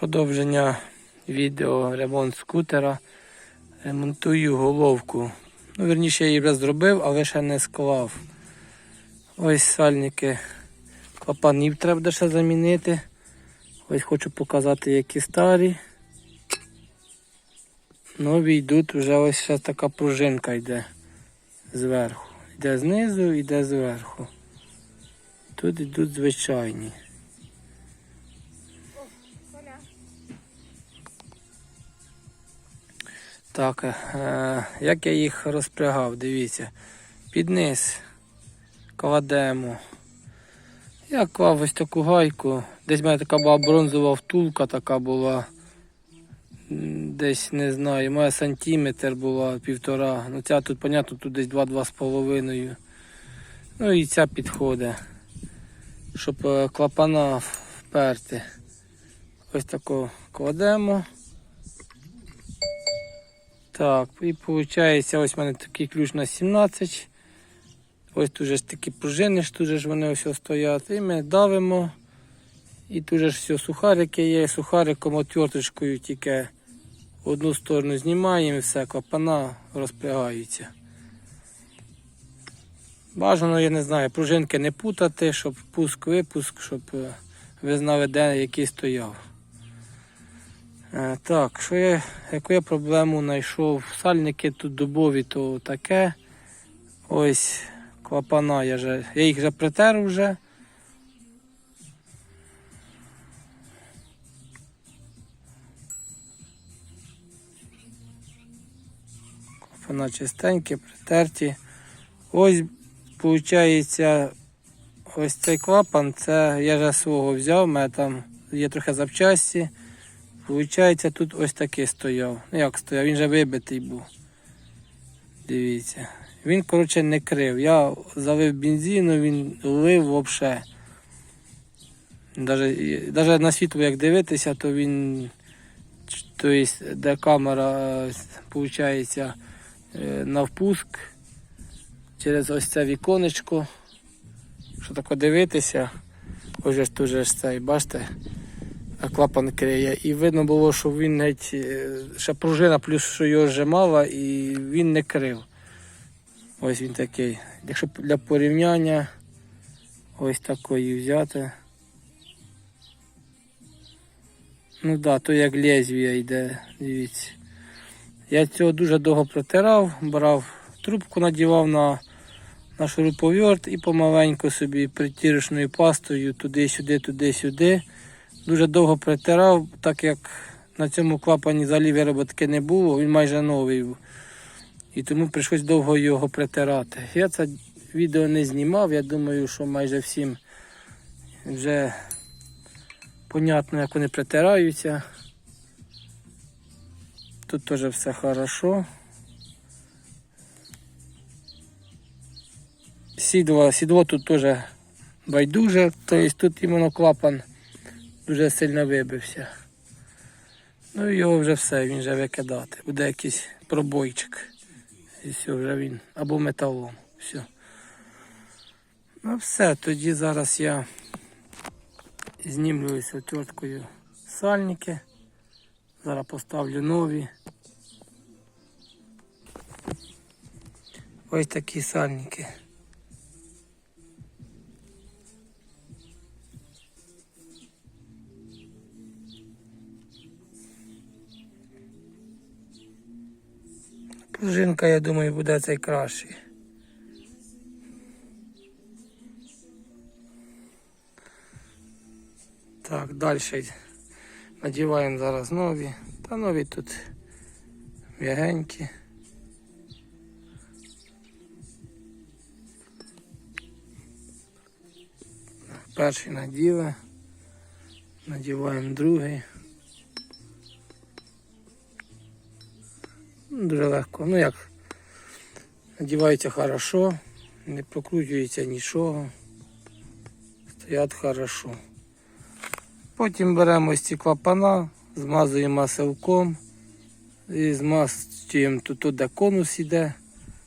Продовження відео ремонт скутера. Ремонтую головку. Ну, верніше, я її вже зробив, але ще не склав. Ось сальники. Клапанів треба ще замінити. Ось хочу показати, які старі. Нові йдуть, вже ось ще така пружинка йде зверху. Йде знизу, йде зверху. Тут йдуть звичайні. Так, е, як я їх розпрягав, дивіться. Під низ кладемо. Я клав ось таку гайку. Десь в мене така була бронзова втулка, така була. Десь не знаю, моя сантиметр була півтора. Ну ця тут, понятно, тут десь 2-2 з половиною. Ну і ця підходить. Щоб е, клапана вперти. Ось тако кладемо. Так, і виходить, ось в мене такий ключ на 17. Ось тут же ж такі пружини, тут же ж вони ось стоять. І ми давимо. І тут же ж все, сухарики є, сухариком отверточкою тільки одну сторону знімаємо і все, клапана розпрягаються. Бажано, я не знаю, пружинки не путати, щоб пуск-випуск, щоб е, ви знали, де який стояв. Е, Так, що я, яку я проблему знайшов? Сальники тут дубові, то таке. Ось клапана, я, вже, я їх вже притер вже. Клапана чистенькі, притерті. Ось, виходить, ось цей клапан, це я вже свого взяв, у мене там є трохи запчасті. Получається, тут ось такий стояв. Ну як стояв, він же вибитий був. Дивіться. Він, коротше, не крив. Я залив бензину, він лив взагалі. Даже, даже на світло як дивитися, то він, тобто, де камера, виходить, на впуск через ось це віконечко. Що таке дивитися, ось ж тут же цей, бачите, клапан криє. І видно було, що він геть, е, ще пружина, плюс що його зжимала, і він не крив. Ось він такий. Якщо для порівняння ось такої взяти. Ну так, да, то як лезвія йде, дивіться. Я цього дуже довго протирав, брав трубку, надівав на, на шуруповерт і помаленьку собі притірочною пастою туди-сюди, туди-сюди. Дуже довго притирав, так як на цьому клапані взагалі вироботки не було, він майже новий був. І тому прийшлось довго його притирати. Я це відео не знімав, я думаю, що майже всім вже понятно, як вони притираються. Тут теж все хорошо. Сідло, сідло тут теж байдуже, тобто тут іменно клапан дуже сильно вибився. Ну і його вже все, він вже викидати. Буде якийсь пробойчик. І все, вже він. Або металом. Все. Ну все, тоді зараз я знімлююсь отверткою сальники. Зараз поставлю нові. Ось такі сальники. Пружинка, я думаю, буде цей кращий. Так, далі надіваємо зараз нові. Та нові тут м'ягенькі. Перший наділи, надіваємо другий. Дуже легко. Ну як надівається хорошо, не прокручується нічого. Стоять хорошо. Потім беремо ось ці клапана, змазуємо силком і змазуємо тут де конус іде.